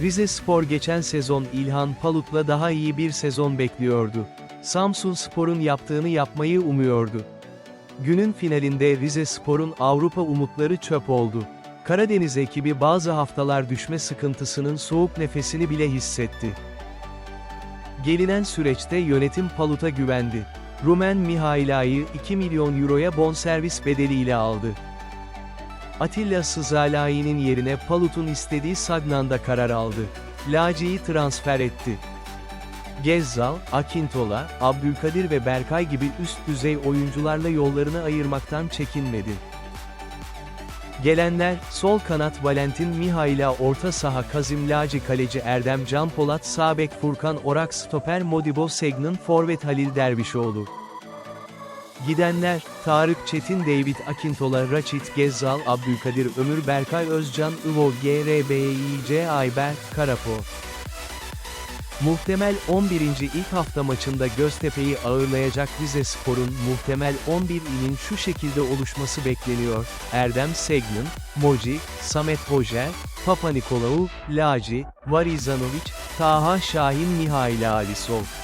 Rize Spor geçen sezon İlhan Palut'la daha iyi bir sezon bekliyordu. Samsun Spor'un yaptığını yapmayı umuyordu. Günün finalinde Rize Spor'un Avrupa umutları çöp oldu. Karadeniz ekibi bazı haftalar düşme sıkıntısının soğuk nefesini bile hissetti. Gelinen süreçte yönetim Palut'a güvendi. Rumen Mihaila'yı 2 milyon euroya bonservis bedeliyle aldı. Atilla Sızalai'nin yerine Palut'un istediği Sagnan'da karar aldı. Laci'yi transfer etti. Gezzal, Akintola, Abdülkadir ve Berkay gibi üst düzey oyuncularla yollarını ayırmaktan çekinmedi. Gelenler, sol kanat Valentin Mihaila orta saha Kazim Laci kaleci Erdem Can Polat sağ bek Furkan Orak stoper Modibo Segnin forvet Halil Dervişoğlu. Gidenler, Tarık Çetin David Akintola Raçit Gezzal Abdülkadir Ömür Berkay Özcan Ivo GRBİC Ayber Karapo. Muhtemel 11. ilk hafta maçında Göztepe'yi ağırlayacak Rize Spor'un muhtemel 11 ilin şu şekilde oluşması bekleniyor. Erdem Segnin, Moji, Samet Hojer, Papa Nikolaou, Laci, Varizanovic, Taha Şahin Mihail Alisov.